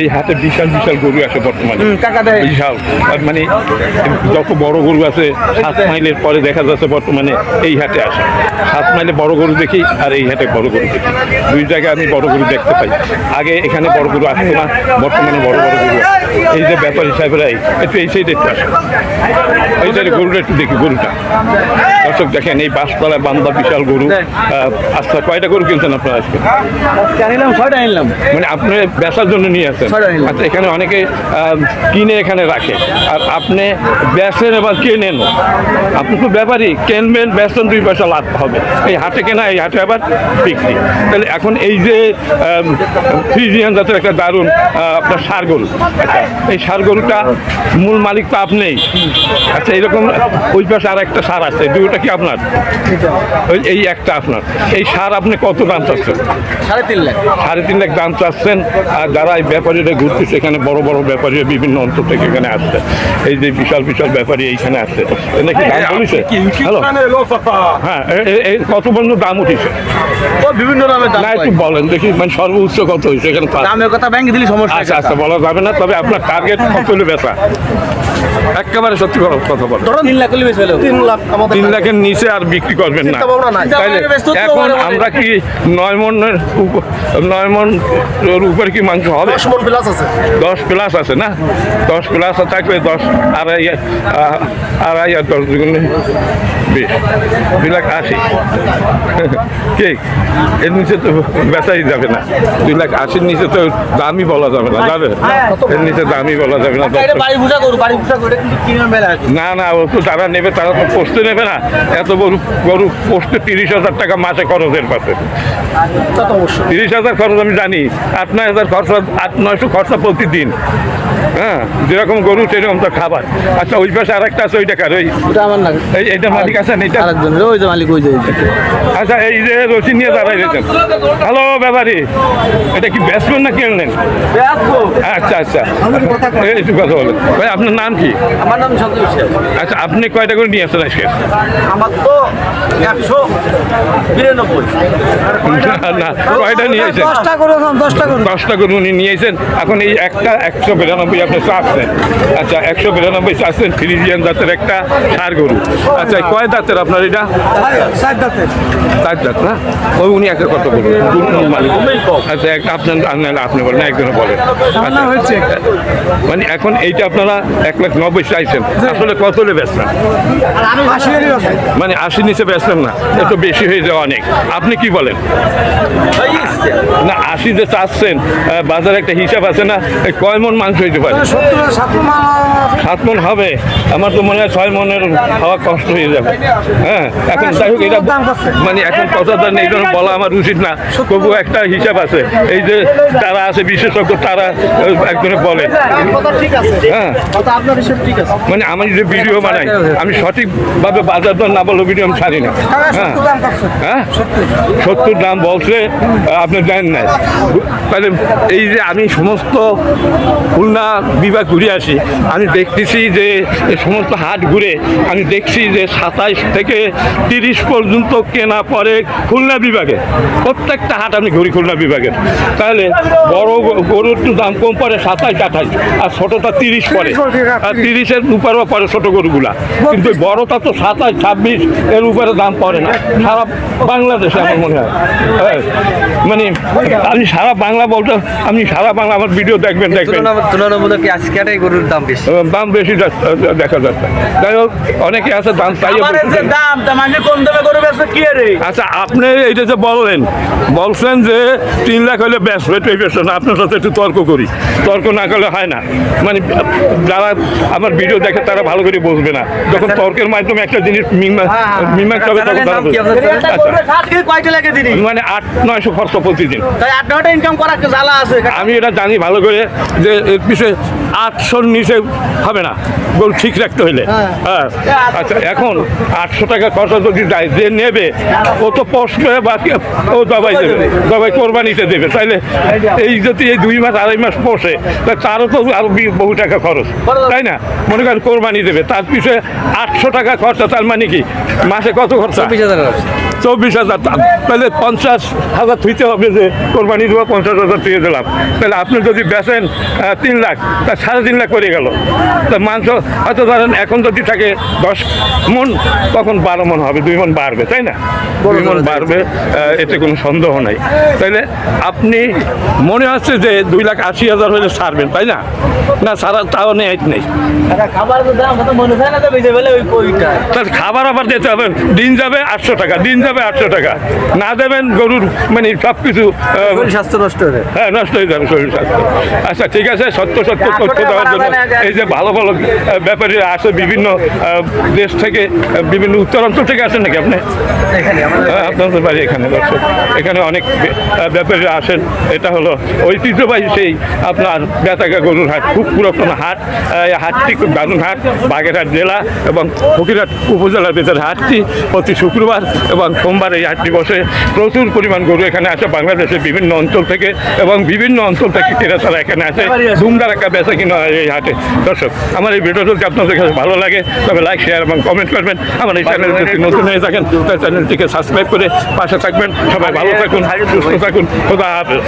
এই হাতে বিশাল বিশাল গরু আছে বর্তমানে। বিশাল। মানে যত বড় গরু আছে সাত মাইলের পরে দেখা যাচ্ছে বর্তমানে এই হাটে আসে। সাত মাইলে বড় গরু দেখি আর এই হাটে বড় গরু দেখি। দুই জায়গায় আমি বড় গরু দেখতে পাই। আগে এখানে বড় গরু আসতো না বর্তমানে বড় বড় গরু আসে। এই যে ব্যাপারী সাহেবরা একটু এই সাইডে একটু আসে এই সাইডে গরুটা একটু দেখি গরুটা। দর্শক দেখেন এই বাসতলায় বান্দা বিশাল গরু। আহ, আচ্ছা কয়টা গরু কিনছেন আপনারা আজকে? আনিলাম ছয়টা আনিলাম। মানে আপনি বেচার জন্য নিয়ে আসেন? আচ্ছা এখানে অনেকে কিনে এখানে রাখে। আর আপনি বেচেন এবার কেনেন আপনি তো ব্যাপারই কিনবেন বেচেন দুই পয়সা লাভ হবে। এই হাটে কেনা এই হাটে আবার বিক্রি। তাহলে এখন এই যে ফ্রিজিয়ান জাতের একটা দারুণ আপনার সার গরু। আচ্ছা এই সার গরুটা মূল মালিক তো আপনিই আচ্ছা এরকম ওই পাশে আর একটা সার আছে দুটোটা কি আপনার? ওই এই একটা আপনার। এই সার আপনি কত দাম চাচ্ছেন? সাড়ে তিন লাখ। সাড়ে তিন লাখ দাম চাচ্ছেন আর যারা এই ব্যাপারীরা ঘুরতেছে এখানে বড় বড় ব্যাপারী বিভিন্ন অঞ্চল থেকে এখানে আসছে। এই যে বিশাল বিশাল ব্যাপারী এইখানে আসছে। এটা কি দাম বলেছে? হ্যালো। হ্যাঁ কত পর্যন্ত দাম উঠেছে? বিভিন্ন দাম না একটু বলেন দেখি মানে সর্বোচ্চ কত হয়েছে এখানে? দামের কথা ব্যাংকে দিলে সমস্যা আচ্ছা আচ্ছা বলা যাবে না তবে আপনার টার্গেট কত হলে বেচা। একেবারে সত্যি কথা ধরো তিন লাখ তিন লাখ তিন লাখের নিচে আর বিক্রি করবেন না। ভাবনা এখন আমরা কি নয় মনের নয় মন উপরে কি মাংস হবে? দশ মন প্লাস আছে। দশ প্লাস আছে না? দশ প্লাস থাকবে দশ আড়াই আড়াই আর দশ দুগুণে বিশ। দুই লাখ আশি। ঠিক এর নিচে তো বেচাই যাবে না। দুই লাখ আশির নিচে তো দামই বলা যাবে না। যাবে? এর নিচে দামই বলা যাবে না এটা আছে। না না ও তো যারা নেবে তারা তো পোস্টে নেবে না। এত গরু গরু পোস্টে তিরিশ হাজার টাকা মাসে খরচের পাশে। তিরিশ হাজার খরচ আমি জানি আট নয় হাজার খরচা আট নয়শো খরচা প্রতিদিন। হ্যাঁ যেরকম গরু সেরকম তো খাবার। আচ্ছা ওই পাশে আরেকটা আছে ওই টাকার ওই আমার না এই এইটা মালিক আছেন এইটা? আরেকজন ওই যে মালিক ওই যে আচ্ছা এই যে রশি নিয়ে দাঁড়াই রয়েছেন। হ্যালো ব্যাপারি। এটা কি বেসবেন না কিনলেন আচ্ছা আচ্ছা। একটু কথা বলেন। ভাই আপনার নাম কি? আমার নাম সন্তোষ আচ্ছা আপনি কয়টা করে নিয়ে আসছেন আজকে? আমার তো একশো বিরানব্বই। না, কয়টা নিয়েছেন দশটা করে দশটা করে। দশটা গরু উনি নিয়েছেন এখন এই একটা একশো বিরানব্বই আপনি চাচ্ছেন? আচ্ছা একশো বিরানব্বই চাচ্ছেন ফ্রিজিয়ান জাতের একটা সার গরু। আচ্ছা কয় দাঁতের আপনার এটা? চার দাঁত না? ওই উনি একটা কত বলবেন মালিক। আচ্ছা এক আপনার আপনি বলেন একজনে বলেন। আচ্ছা, মানে এখন এইটা আপনারা এক লাখ নব্বই চাইছেন। আসলে কত হলে বেচবেন? মানে আশি নিচে বেচবেন না। একটু বেশি হয়ে যাওয়া অনেক। আপনি কি বলেন? না আশি যে চাচ্ছেন বাজারে একটা হিসাব আছে না কয় মন মাংস হইতে পারে? সাত মন হবে? আমার তো মনে হয় ছয় মনের খাওয়া কষ্ট হয়ে যাবে। হ্যাঁ এখন যাই হোক এটা মানে এখন কথা তো এই জন্য বলা আমার উচিত না। তবু একটা হিসাব আছে। এই যে তারা আছে বিশেষজ্ঞ তারা একজনে বলে। হ্যাঁ। মানে আমি যে ভিডিও বানাই আমি সঠিকভাবে বাজার দর না বলে ভিডিও আমি ছাড়ি না। হ্যাঁ। হ্যাঁ? সত্তর দাম বলছে আহ, আপনি জানেন না তাহলে এই যে আমি সমস্ত খুলনা বিভাগ ঘুরে আসি আমি দেখতেছি যে এই সমস্ত হাট ঘুরে আমি দেখছি যে সাতাইশ থেকে তিরিশ পর্যন্ত কেনা পরে খুলনা বিভাগে। প্রত্যেকটা হাট আমি ঘুরি খুলনা বিভাগের। তাহলে বড় গরুর তো দাম কম পড়ে সাতাইশ আঠাইশ আর ছোটটা তিরিশ পরে আর তিরিশের উপরেও পরে ছোট গরুগুলা। কিন্তু বড়টা তো সাতাশ ছাব্বিশ এর উপরে দাম পড়ে না। সারা বাংলাদেশে আমার মনে হয়। হ্যাঁ, মানে আমি সারা বাংলা বলতে আমি সারা বাংলা আমার ভিডিও দেখবেন দেখবেন। তুলনামূলক কি আজকে এটাই গরুর দাম বেশি। দাম বেশি দেখা যাচ্ছে। যাই হোক অনেকে আছে দাম চাইয়ে দাম মানে কম দামে গরু বেচবে কি রে? আচ্ছা আপনি এইটা যে বললেন বলছেন যে তিন লাখ হলে ব্যাস এটাই বেশ না আপনার সাথে একটু তর্ক করি। তর্ক না করলে হয় না। মানে যারা আমার ভিডিও দেখে তারা ভালো করে বুঝবে না। যখন তর্কের মাধ্যমে একটা জিনিস মীমাংসা হবে তখন তারা বুঝবে। আচ্ছা। কয়টা লাগে দিনই মানে আট নয়শো খরচ প্রতিদিন তাই আট নয়টা ইনকাম জ্বালা আছে? আমি এটা জানি ভালো করে যে এর পিছিয়ে আটশোর নিচে হবে না। গোল ঠিক রাখতে হইলে। হ্যাঁ। আচ্ছা এখন আটশো টাকা খরচা যদি যায় যে নেবে ও তো পোষবে বা কি- ও দবাই দেবে। দবাই কোরবানিতে দেবে। তাইলে এই যদি এই দুই মাস আড়াই মাস পোষে তা তারও তো আরও বহু টাকা খরচ। তাই না? মনে করেন কোরবানি দেবে। তার পিছনে আটশো টাকা খরচা তার মানে কি? মাসে কত খরচা? বিশ হাজার চব্বিশ হাজার দাম তাহলে পঞ্চাশ হাজার থুইতে হবে যে কোরবানি দেবো পঞ্চাশ হাজার থুয়ে দিলাম। তাহলে আপনি যদি বেচেন তিন লাখ তা সাড়ে তিন লাখ করে গেল। তা মাংস হয়তো ধরেন এখন যদি থাকে দশ মন তখন বারো মন হবে দুই মন বাড়বে তাই না? দুই মন বাড়বে এতে কোনো সন্দেহ নাই। তাইলে আপনি মনে হচ্ছে যে দুই লাখ আশি হাজার হলে ছাড়বেন তাই না? না সারা তাও নেই নেই। মনে হয় খাবার আবার দিতে হবে দিন যাবে আটশো টাকা দিন যাবে আটশো টাকা। না দেবেন গরুর মানে সব কিছু স্বাস্থ্য নষ্ট হয়ে হ্যাঁ নষ্ট হয়ে যাবে শরীর স্বাস্থ্য। আচ্ছা ঠিক আছে সত্য সত্য তথ্য দেওয়ার জন্য। এই যে ভালো ভালো ব্যাপারীরা আসে বিভিন্ন দেশ থেকে বিভিন্ন উত্তরাঞ্চল থেকে আসেন নাকি আপনি? হ্যাঁ, আপনাদের বাড়ি এখানে দর্শক। এখানে অনেক ব্যাপারীরা আসেন। এটা হলো ঐতিহ্যবাহী সেই আপনার বেতাগা গরুর হাট খুব পুরাতন হাট। এই হাটটি খুব দারুণ হাট। বাগেরহাট জেলা এবং ফকিরহাট উপজেলার ভেতরে হাটটি প্রতি শুক্রবার এবং সোমবার এই হাটটি বসে প্রচুর পরিমাণ গরু এখানে আসে বাংলাদেশের বিভিন্ন অঞ্চল থেকে এবং বিভিন্ন অঞ্চল থেকে ক্রেতারা এখানে আসে ধুমধার একটা বেচা কিনা এই হাটে। দর্শক, আমার এই ভিডিও যদি আপনাদের কাছে ভালো লাগে, তবে লাইক শেয়ার এবং কমেন্ট করবেন। আমার এই চ্যানেল যদি নতুন হয়ে থাকেন, তাহলে চ্যানেলটিকে সাবস্ক্রাইব করে পাশে থাকবেন। সবাই ভালো থাকুন, সুস্থ থাকুন। খোদা হাফেজ।